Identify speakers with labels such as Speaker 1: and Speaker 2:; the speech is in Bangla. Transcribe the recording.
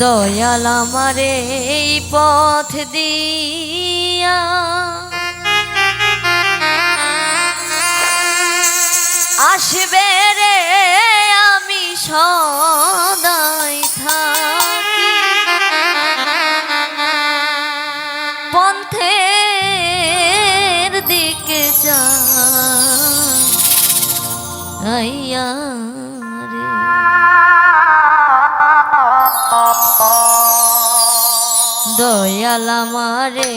Speaker 1: দয়াল আমারে এই পথ দিয়া। আসবে দয়াল আমারে